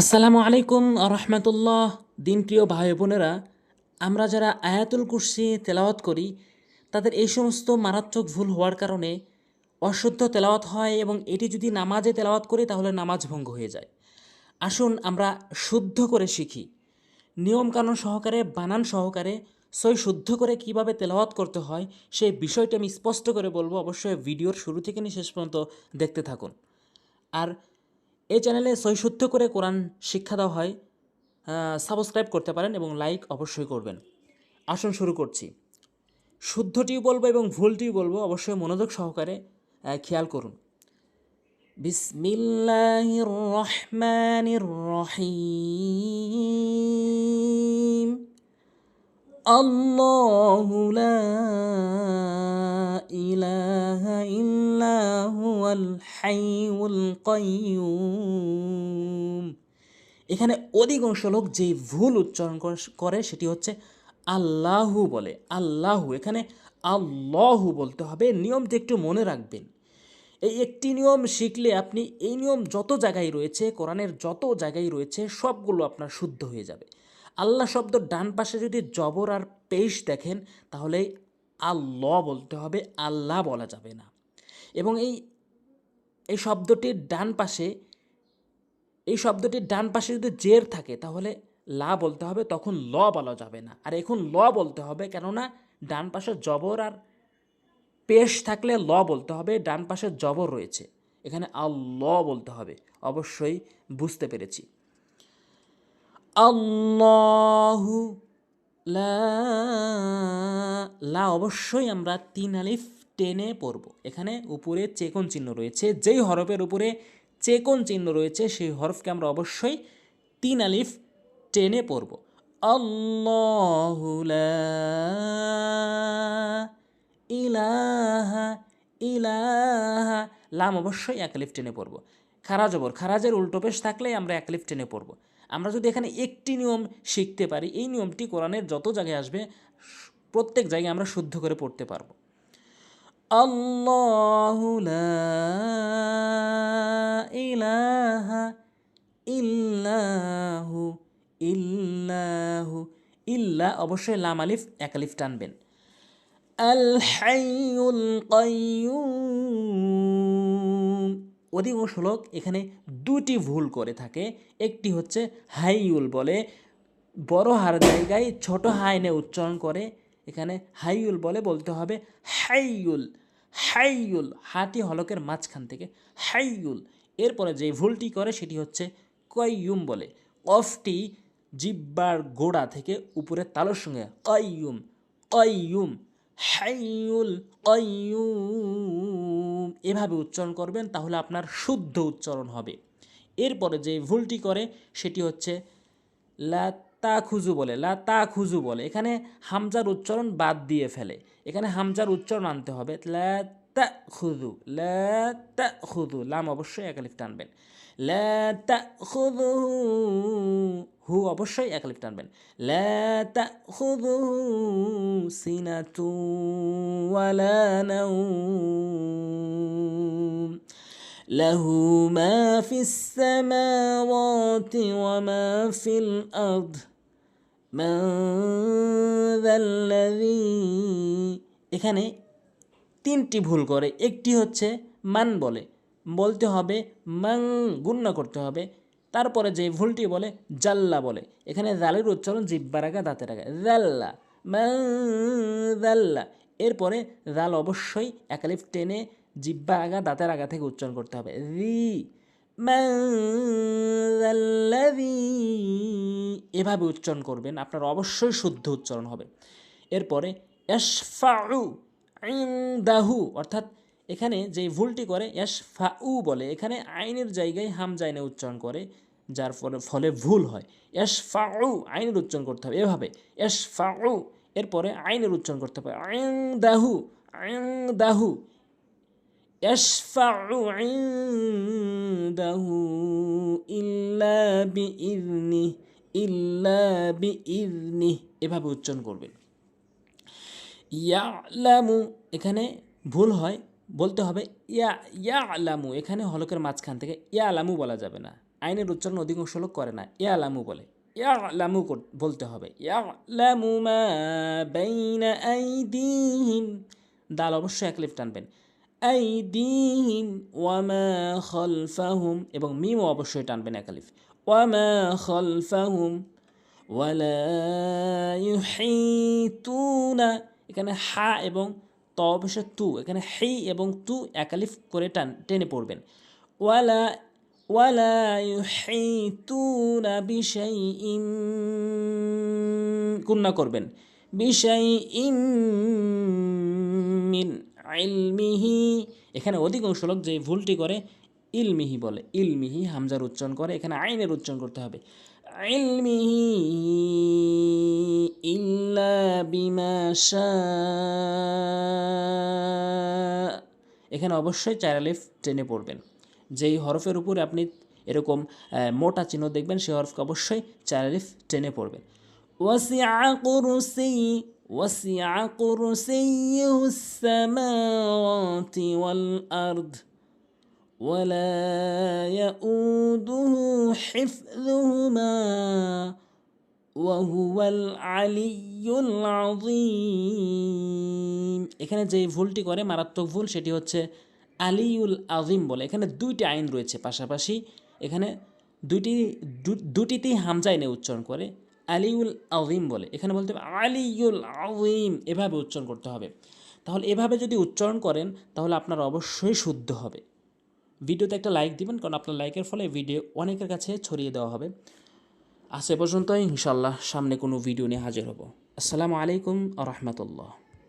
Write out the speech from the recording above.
আসসালামু আলাইকুম রহমতুল্লাহ দিন প্রিয় ভাই বোনেরা, আমরা যারা আয়াতুল কুরসি তেলাওয়াত করি, তাদের এই সমস্ত মারাত্মক ভুল হওয়ার কারণে অশুদ্ধ তেলাওয়াত হয় এবং এটি যদি নামাজে তেলাওয়াত করি, তাহলে নামাজ ভঙ্গ হয়ে যায়। আসুন, আমরা শুদ্ধ করে শিখি। নিয়মকানুন সহকারে, বানান সহকারে, সই শুদ্ধ করে কীভাবে তেলাওয়াত করতে হয়, সেই বিষয়টি আমি স্পষ্ট করে বলব। অবশ্যই ভিডিওর শুরু থেকে নিয়ে শেষ পর্যন্ত দেখতে থাকুন। আর এই চ্যানেলে সৈশুদ্ধ করে কোরআন শিক্ষা দেওয়া হয় সাবস্ক্রাইব করতে পারেন এবং লাইক অবশ্যই করবেন। আসুন শুরু করছি। শুদ্ধটিও বলব এবং ভুলটিও বলব, অবশ্যই মনোযোগ সহকারে খেয়াল করুন। বিসমিল্লাহির রহমানির রহিম। الله لا إله إلا هو الحي القيوم এখানে অধিকাংশ লোক যে ভুল উচ্চারণ কর- করে সেটি হচ্ছে আল্লাহু বলে আল্লাহু এখানে আল্লাহু বলতে হবে নিয়মটি একটু মনে রাখবেন এই একটি নিয়ম শিখলে আপনি এই নিয়ম যত জায়গায় রয়েছে কোরআনের যত জায়গায় রয়েছে সবগুলো আপনার শুদ্ধ হয়ে যাবে আল্লাহ শব্দ ডান পাশে যদি জবর আর পেশ দেখেন, তাহলে আল্লাহ বলতে হবে, আল্লাহ বলা যাবে না। এবং এই এই শব্দটির ডান পাশে, এই শব্দটির ডান পাশে যদি জের থাকে, তাহলে লা বলতে হবে, তখন ল বলা যাবে না। আর এখন ল বলতে হবে, কেননা ডান পাশে জবর আর পেশ থাকলে ল বলতে হবে, ডান পাশে জবর রয়েছে। এখানে আল্লাহ বলতে হবে। অবশ্যই বুঝতে পেরেছি। আল্লাহু লা অবশ্যই আমরা তিন আলিফ টেনে পড়ব। এখানে উপরে চেকন চিহ্ন রয়েছে। যেই হরফের উপরে চেকন চিহ্ন রয়েছে, সেই হরফকে আমরা অবশ্যই তিন আলিফ টেনে পড়ব। ইলাহা ইলাহা, লাম অবশ্যই এক লিফ টেনে পড়ব। খারা জবর খারাজের উল্টো পেশ থাকলেই আমরা এক লিফ টেনে পড়ব। আমরা যদি এখানে একটি নিয়ম শিখতে পারি, এই নিয়মটি কোরআনের যত জায়গায় আসবে, প্রত্যেক জায়গায় আমরা শুদ্ধ করে পড়তে পারব। আল্লাহু লা ইলাহা ইল্লাহু ইল্লাহু ইল্লা, অবশ্যই লাম আলিফ, এক আলিফ টানবেন। আল হাইয়ুল কাইয়ুম। অধিকাংশ লোক এখানে দুটি ভুল করে থাকে। একটি হচ্ছে হাইউল বলে, বড় হার জায়গায় ছোট হাইনে উচ্চারণ করে। এখানে হাইউল বলে বলতে হবে হাইউল হাইউল হাতি হলকের মাঝখান থেকে হাইউল। এরপরে যে ভুলটি করে সেটি হচ্ছে কয়ুম বলে। অফটি জিব্বার গোড়া থেকে উপরের তালুর সঙ্গে কয়ুম কয়ুম, হাইউল, কয়ুম। এভাবে উচ্চারণ করবেন, তাহলে আপনার শুদ্ধ উচ্চারণ হবে। এরপরে যে ভুলটি করে, সেটি হচ্ছে লা তা খুজু বলে, লা তা খুজু বলে। এখানে হামজার উচ্চারণ বাদ দিয়ে ফেলে। এখানে হামজার উচ্চারণ আনতে হবে, লা তা খুজু লা খুজু লাম অবশ্যই একালিফ টানবেন লা খুজু হু অবশ্যই একালিফ টানবেন লা তা খুজু সিনাতু ওয়ালা নাউম له ما في السماوات وما في الأرض من ذا الذي এখানে তিনটি ভুল করে একটি হচ্ছে মান বলে বলতে হবে মাং গুণ্য করতে হবে তারপরে যে ভুলটি বলে জাল্লা বলে এখানে জালের উচ্চারণ জিব্বার আগা দাঁতের আগা জাল্লা মাং জাল্লা এরপরে জাল অবশ্যই একালিফ টেনে জিব্বা আগা, দাঁতের আগা থেকে উচ্চারণ করতে হবে। রি এভাবে উচ্চারণ করবেন, আপনার অবশ্যই শুদ্ধ উচ্চারণ হবে। এরপরে ইনদাহু, অর্থাৎ এখানে যে ভুলটি করে, ইয়াশফাউ বলে, এখানে আইনের জায়গায় হামজাইনে উচ্চারণ করে, যার ফলে ফলে ভুল হয়। ইয়াশফাউ, আইনের উচ্চারণ করতে হবে, এভাবে। ইয়াশফাউ, এরপরে আইনের উচ্চারণ করতে হবে। আইন দাহু আইন দাহু يشفع عنده إلا بإذنه إلا بإذنه এভাবে উচ্চারণ করবেন ইয়ালামু এখানে ভুল হয় বলতে হবে ইয়া ইয়া আলামু এখানে হলকের মাঝখান থেকে ইয়া আলামু বলা যাবে না আইনের উচ্চারণ অধিকাংশ লোক করে না ইয়ালামু বলে ইয়ালামু কর- বলতে হবে ইয়ালামু মা বাইনা আইদিহিম দাল অবশ্যই এক লিফ টানবেন আইদিহিম ওয়ামা খলফাহুম, এবং মিমও অবশ্যই টানবেন এক আলিফ, ওয়ামা খলফাহুম, ওয়ালা ইউহিতুনা, এখানে হা এবং ত অবশ্যই তু, এখানে হি এবং তু একালিফ করে টান, টেনে পড়বেন, ওয়ালা ওয়ালা ইউহিতুনা বিশাইইম কুন্না করবেন বিশাইইম মিন। ইলমিহি, এখানে অধিকাংশ লোক যে ভুলটি করে, ইলমিহি বলে। ইলমিহি হামজার উচ্চারণ করে, এখানে আইনের উচ্চারণ করতে হবে। ইলমিহি ইল্লা বিমাশা এখানে অবশ্যই চার আলিফ টেনে পড়বেন। যেই হরফের উপরে আপনি এরকম মোটা চিহ্ন দেখবেন, সেই হরফকে অবশ্যই চার আলিফ টেনে পড়বেন। ওয়াসিআ কুরসি ওয়াসিআ কুরসিয়ুহু السماوات والأرض ولا يؤوده حفظهما وهو العلي العظيم এখানে যে ভুলটি করে মারাত্মক ভুল সেটি হচ্ছে আলিউল আজিম বলে এখানে দুইটি আইন রয়েছে পাশাপাশি এখানে দুইটি দু- দুটিতেই হামজা এনে উচ্চারণ করে আলিউল আজিম বলে। এখানে বলতে হবে আলিউল আজিম এভাবে উচ্চারণ করতে হবে। তাহলে এভাবে যদি উচ্চারণ করেন, তাহলে আপনার অবশ্যই শুদ্ধ হবে। ভিডিওতে একটা লাইক দিবেন, কারণ আপনার লাইকের ফলে ভিডিও অনেকের কাছে ছড়িয়ে দেওয়া হবে। আজ এ পর্যন্তই ইনশাল্লাহ সামনে কোনো ভিডিও নিয়ে হাজির হব। আসসালামু আলাইকুম রহমতুল্লাহ।